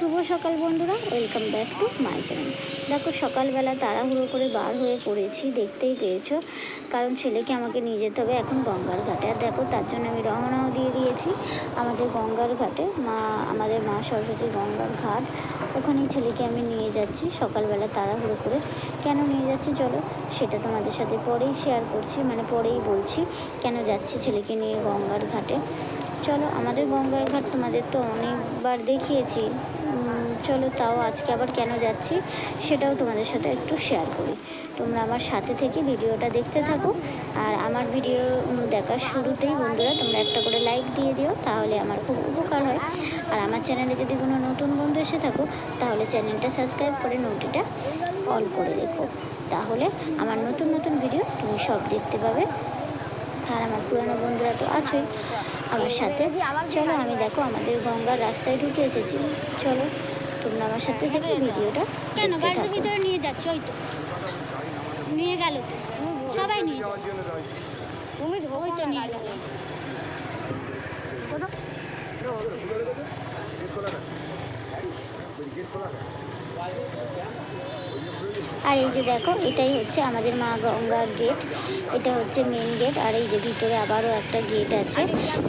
শুভ সকাল বন্ধুরা welcome back to my channel দেখো, সকালবেলা তাড়াহুড়ো করে বার হয়ে পড়েছি, দেখতেই পেয়েছ। কারণ ছেলেকে আমাকে নিয়ে যেতে হবে এখন গঙ্গার ঘাটে। আর দেখো, তার জন্য আমি রওনাও দিয়ে দিয়েছি আমাদের গঙ্গার ঘাটে। মা, আমাদের মা সরস্বতী গঙ্গার ঘাট। ওখানেই ছেলেকে আমি নিয়ে যাচ্ছি সকালবেলা তাড়াহুড়ো করে। কেন নিয়ে যাচ্ছি চলো, সেটা তোমাদের সাথে পরেই শেয়ার করছি মানে পরেই বলছি, কেন যাচ্ছি ছেলেকে নিয়ে গঙ্গার ঘাটে। চলো, আমাদের গঙ্গার ঘাট তোমাদের তো অনেকবার দেখিয়েছি। চলো তাও আজকে আবার কেন যাচ্ছি সেটাও তোমাদের সাথে একটু শেয়ার করি। তোমরা আমার সাথে থেকে ভিডিওটা দেখতে থাকো। আর আমার ভিডিও দেখার শুরুতেই বন্ধুরা তোমরা একটা করে লাইক দিয়ে দিও, তাহলে আমার খুব উপকার হয়। আর আমার চ্যানেলে যদি কোনো নতুন বন্ধু এসে থাকো, তাহলে চ্যানেলটা সাবস্ক্রাইব করে নোটিটা অল করে রেখো। তাহলে আমার নতুন নতুন ভিডিও তুমি সব দেখতে পাবে। আর আমার পুরানো বন্ধুরা তো আছেই। আমার সাথে, চলো আমি দেখো আমাদের গঙ্গার রাস্তায় ঢুকে এসেছি। চলো। তোমরা আমার সাথে থেকে ভিডিওটা? কেন? গাড়ির ভিতরে নিয়ে যাচ্ছে, ওই তো। নিয়ে গেল সবাই নিয়ে যাবে। তুমি ওই তো নিয়ে গেল আর এই যে দেখো, এটাই হচ্ছে আমাদের মা গঙ্গার গেট এটা হচ্ছে মেন গেট আর এই যে ভিতরে আবারও একটা গেট আছে,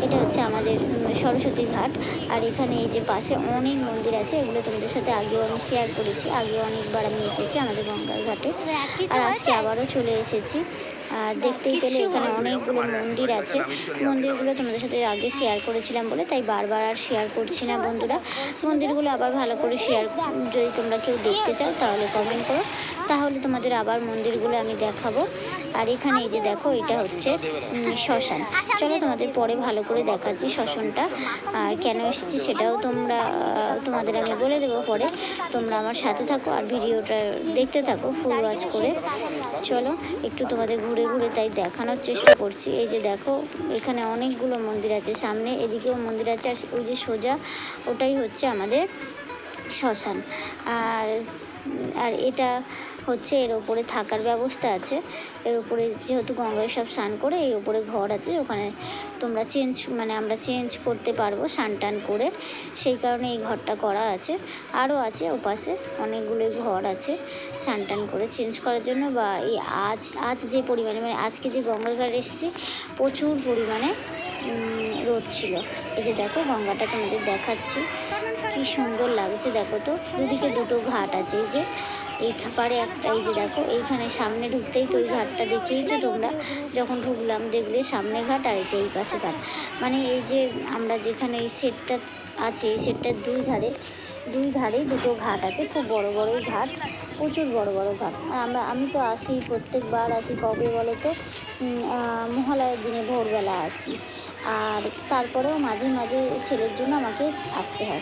এটা হচ্ছে আমাদের সরস্বতী ঘাট, আর এখানে এই যে পাশে অনেক মন্দির আছে, এগুলো তোমাদের সাথে আগেও আমি শেয়ার করেছি, আগেও অনেকবার আমি এসেছি আমাদের গঙ্গার ঘাটে। আর আজকে আবারও চলে এসেছি। আর দেখতেই পেলে এখানে অনেকগুলো মন্দির আছে। মন্দিরগুলো তোমাদের সাথে আগে শেয়ার করেছিলাম বলে তাই বারবার আর শেয়ার করছি না বন্ধুরা। মন্দিরগুলো আবার ভালো করে শেয়ার যদি তোমরা কেউ দেখতে চাও তাহলে কমেন্ট করো। তাহলে তোমাদের আবার মন্দিরগুলো আমি দেখাবো। আর এখানে এই যে দেখো, এটা হচ্ছে শ্মশান। চলো তোমাদের পরে ভালো করে দেখাচ্ছি শ্মশানটা। আর কেন এসেছি সেটাও তোমরা তোমাদের আমি বলে দেবো পরে। তোমরা আমার সাথে থাকো আর ভিডিওটা দেখতে থাকো ফুল ওয়াচ করে। চলো, একটু তোমাদের ঘুরে ঘুরে তাই দেখানোর চেষ্টা করছি। এই যে দেখো, এখানে অনেকগুলো মন্দির আছে। সামনে এদিকেও মন্দির আছে। আর ওই যে সোজা, ওটাই হচ্ছে আমাদের শ্মশান। আর আর এটা হচ্ছে এর ওপরে থাকার ব্যবস্থা আছে। এর ওপরে যেহেতু গঙ্গায় সব স্নান করে, এই ওপরে ঘর আছে, ওখানে তোমরা চেঞ্জ মানে আমরা চেঞ্জ করতে পারব স্নান টান করে। সেই কারণে এই ঘরটা করা আছে। আরও আছে ওপাশে অনেকগুলোই ঘর আছে স্নান টান করে চেঞ্জ করার জন্য বা এই আজ আজ যে পরিমাণে মানে আজকে যে গঙ্গার ঘাটে এসেছি, প্রচুর পরিমাণে রোদ ছিল। এই যে দেখো গঙ্গাটা তোমাদের দেখাচ্ছি। কি সুন্দর লাগছে, দেখো তো। দুদিকে দুটো ঘাট আছে। এই যে এই পারে একটা, এই যে দেখো, এইখানে সামনে ঢুকতেই তো ওই ঘাটটা দেখিয়েছো তোমরা। যখন ঢুকলাম দেখলে সামনে ঘাট আর এটা এই পাশে ঘাট। মানে এই যে আমরা যেখানে এই সেটটা আছে, এই সেটটার দুই ধারে দুই ধারেই দুটো ঘাট আছে খুব বড় বড়ই ঘাট প্রচুর বড় বড় ঘাট। আর আমরা আমি তো আসি প্রত্যেকবার আসি কবে বলো তো? মহালয়ার দিনে ভোরবেলা আসি। আর তারপরেও মাঝে মাঝে ছেলের জন্য আমাকে আসতে হয়।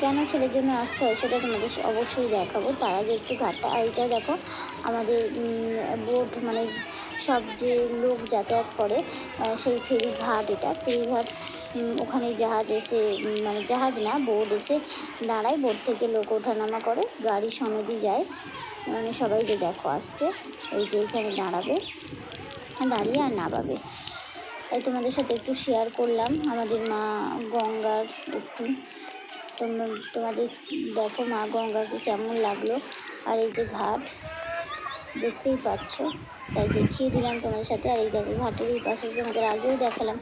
কেন ছেলের জন্য আসতে হয় সেটা তোমাদের অবশ্যই দেখাবো। তার আগে একটু ঘাটটা আর এটা দেখো আমাদের বোট মানে সব যে লোক যাতায়াত করে সেই ফেরি ঘাট এটা। ফেরি ঘাট উম, ওখানে জাহাজ এসে মানে জাহাজ না, বোট এসে দাঁড়ায়। বোট থেকে লোক ওঠানামা করে, গাড়ি সমেতই যায়। মানে সবাই যে দেখো আসছে, এই যে এখানে দাঁড়াবে, দাঁড়িয়ে আর নামাবে। তাই তোমাদের সাথে একটু শেয়ার করলাম। আমাদের মা গঙ্গার একটু তোমরা তোমাদের দেখো মা গঙ্গাকে কেমন লাগল। আর এই যে ঘাট, দেখতেই পাচ্ছ। তাই দেখিয়ে দিলাম তোমাদের সাথে। আর এই দেখো, ঘাটের এই পাশে তোমাদের আগেও দেখালাম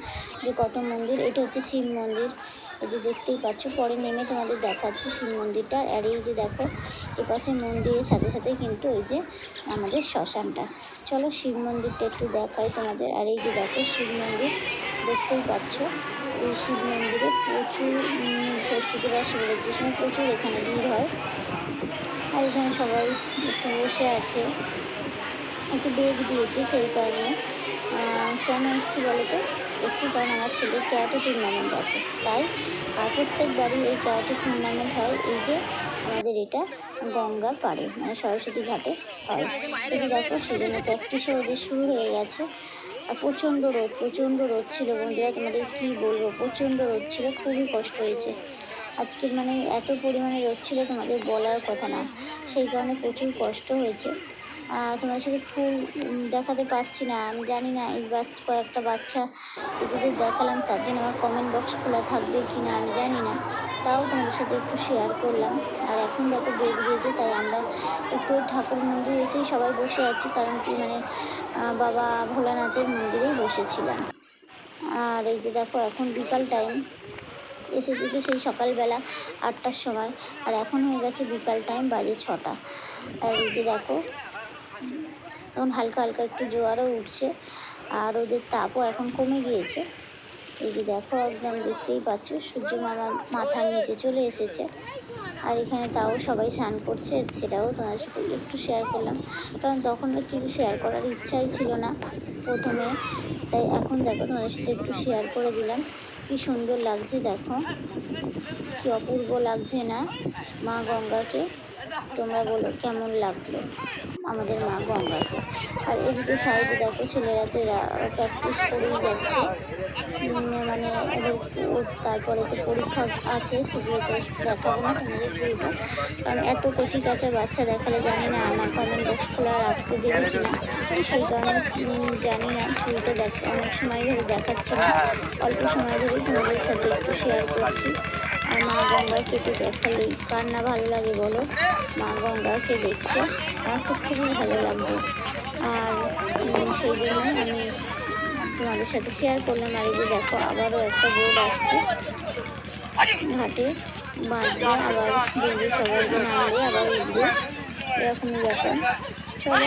যে কত মন্দির। এটা হচ্ছে শিব মন্দির। এই যে দেখতেই পাচ্ছ, পরে নেমে তোমাদের দেখাচ্ছি শিব মন্দিরটা। আর এই যে দেখো এপাশে মন্দিরের সাথে সাথে কিন্তু ওই যে আমাদের শ্মশানটা। চলো শিব মন্দিরটা একটু দেখাই তোমাদের। আর এই যে দেখো, শিব মন্দির। দেখতেই পাচ্ছ, এই শিব মন্দিরে প্রচুর ষষ্ঠীতে বা শিবরাত্রির সময় প্রচুর এখানে ভিড় হয়। আর এখানে সবাই একটু বসে আছে। একটু বেগ দিয়েছে সেই কারণে। কেন এসেছি বলো তো? এসেছি কারণ আমার ছেলের ক্যারাটে টুর্নামেন্ট আছে। তাই আর প্রত্যেকবারই এই ক্যারাটে টুর্নামেন্ট হয়। এই যে আমাদের এটা গঙ্গার পাড়ে মানে সরস্বতী ঘাটে হয়। এই যে দেখো, সেজন্য প্র্যাকটিসও যে শুরু হয়ে গেছে। আর প্রচণ্ড রোদ প্রচণ্ড রোদ ছিল বন্ধুরা, তোমাদের কী বলব? প্রচণ্ড রোদ ছিল, খুবই কষ্ট হয়েছে। আজকে মানে এত পরিমাণে রোদ ছিল তোমাদের বলার কথা না। সেই কারণে প্রচুর কষ্ট হয়েছে। তোমার সাথে ফুল দেখাতে পারছি না। আমি জানি না এই বাচ্চা কয়েকটা বাচ্চা নিজেদের দেখালাম, তার জন্য আমার কমেন্ট বক্স খোলা থাকবে কি না আমি জানি না। তাও তোমাদের সাথে একটু শেয়ার করলাম। আর এখন দেখো বেগ বেজে, তাই আমরা একটু ঠাকুর মন্দিরে এসেই সবাই বসে আছি, কারণ কি মানে বাবা ভোলানাথের মন্দিরেই বসেছিলাম। আর এই যে দেখো, এখন বিকাল টাইম এসেছি তো সেই সকালবেলা আটটার সময়। আর এখন হয়ে গেছে বিকাল টাইম বাজে ছটা। আর এই যে দেখো এখন হালকা হালকা একটু জোয়ারও উঠছে আর ওদের তাপও এখন কমে গিয়েছে। এই যে দেখো, একদম দেখতেই পাচ্ছ, সূর্য মামা মাথার নিচে চলে এসেছে। আর এখানে তাও সবাই স্নান করছে, সেটাও তোমার সাথে একটু শেয়ার করলাম। কারণ তখন কিছু শেয়ার করার ইচ্ছাই ছিল না প্রথমে। তাই এখন দেখো, তোমাদের সাথে একটু শেয়ার করে দিলাম। কি সুন্দর লাগছে দেখো। কি অপূর্ব লাগছে না মা গঙ্গাকে? তোমরা বলো, কেমন লাগল? আমাদের মা গঙ্গাকে আর এদিকে সাইডে দেখো ছেলেরা তো প্র্যাকটিস করেই যাচ্ছে। মানে ওদের তারপরে তো পরীক্ষা আছে, সেগুলো তো দেখাবো না তোমাদের পুরোটা। কারণ এত কচি কাঁচা বাচ্চা দেখালে জানি না আমার কমেন্ট বক্স খোলা রাখতে দেবে কিনা সেই কারণে জানি না, পুরোটা দেখ অনেক সময় ধরে দেখাচ্ছে না। অল্প সময় ধরে তোমাদের সাথে একটু শেয়ার করছি। মা গঙ্গাকে তো দেখালেই কার না ভালো লাগে বলো মা গঙ্গাকে দেখতে আমার তো খুবই ভালো লাগবে আর সেই জন্য আমি তোমাদের সাথে শেয়ার করলাম আর এই যে দেখো আবারও একটা বোর্ড আসছে ঘাটে বাঁধবে আবার দেখবে সবাই নামবে আবার উঠবে এরকমই ব্যাপার চলো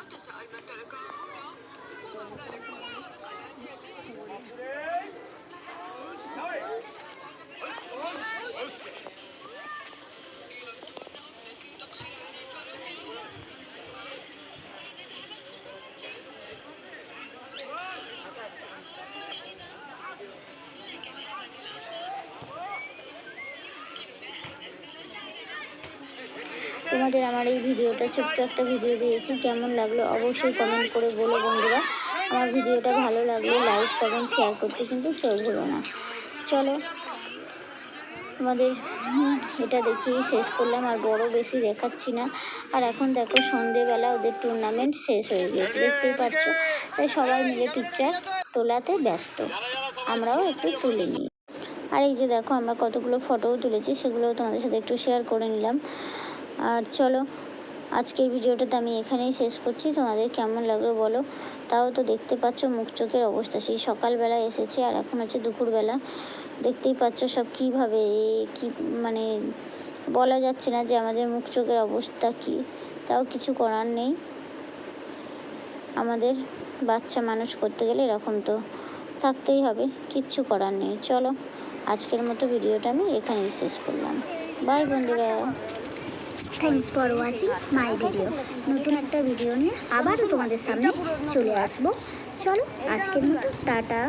أتساءل من تركها هنا ومن ذلك তোমাদের আমার এই ভিডিওটা ছোট্ট একটা ভিডিও দিয়েছি। কেমন লাগল অবশ্যই কমেন্ট করে বলো বন্ধুরা। আমার ভিডিওটা ভালো লাগলে লাইক কমেন্ট শেয়ার করতে কিন্তু কেউ ভুলো না। চলো তোমাদের এটা দেখিয়েই শেষ করলাম। আর বড় বেশি দেখাচ্ছি না। আর এখন দেখো সন্ধেবেলা ওদের টুর্নামেন্ট শেষ হয়ে গিয়েছে, দেখতেই পাচ্ছ? তাই সবাই মিলে পিকচার তোলাতে ব্যস্ত। আমরাও একটু তুলে নিই। আর এই যে দেখো আমরা কতগুলো ফটোও তুলেছি, সেগুলোও তোমাদের সাথে একটু শেয়ার করে নিলাম। আর চলো, আজকের ভিডিওটাতে আমি এখানেই শেষ করছি। তোমাদের কেমন লাগল বলো? তাও তো দেখতে পাচ্ছ মুখ চোখের অবস্থা। সেই সকালবেলা এসেছে আর এখন হচ্ছে দুপুরবেলা। দেখতেই পাচ্ছ সব কীভাবে, কি মানে বলা যাচ্ছে না যে আমাদের মুখ চোখের অবস্থা কী। তাও কিছু করার নেই। আমাদের বাচ্চা মানুষ করতে গেলে এরকম তো থাকতেই হবে, কিচ্ছু করার নেই। চলো, আজকের মতো ভিডিওটা আমি এখানেই শেষ করলাম। বাই বন্ধুরা। Thanks for watching my video নতুন একটা ভিডিও নিয়ে আবারও তোমাদের সামনে চলে আসব। চলো, আজকের মতো টাটা।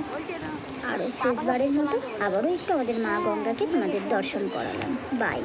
আর শেষবারের মতো আবারও একটু আমাদের মা গঙ্গাকে তোমাদের দর্শন করালাম। বাই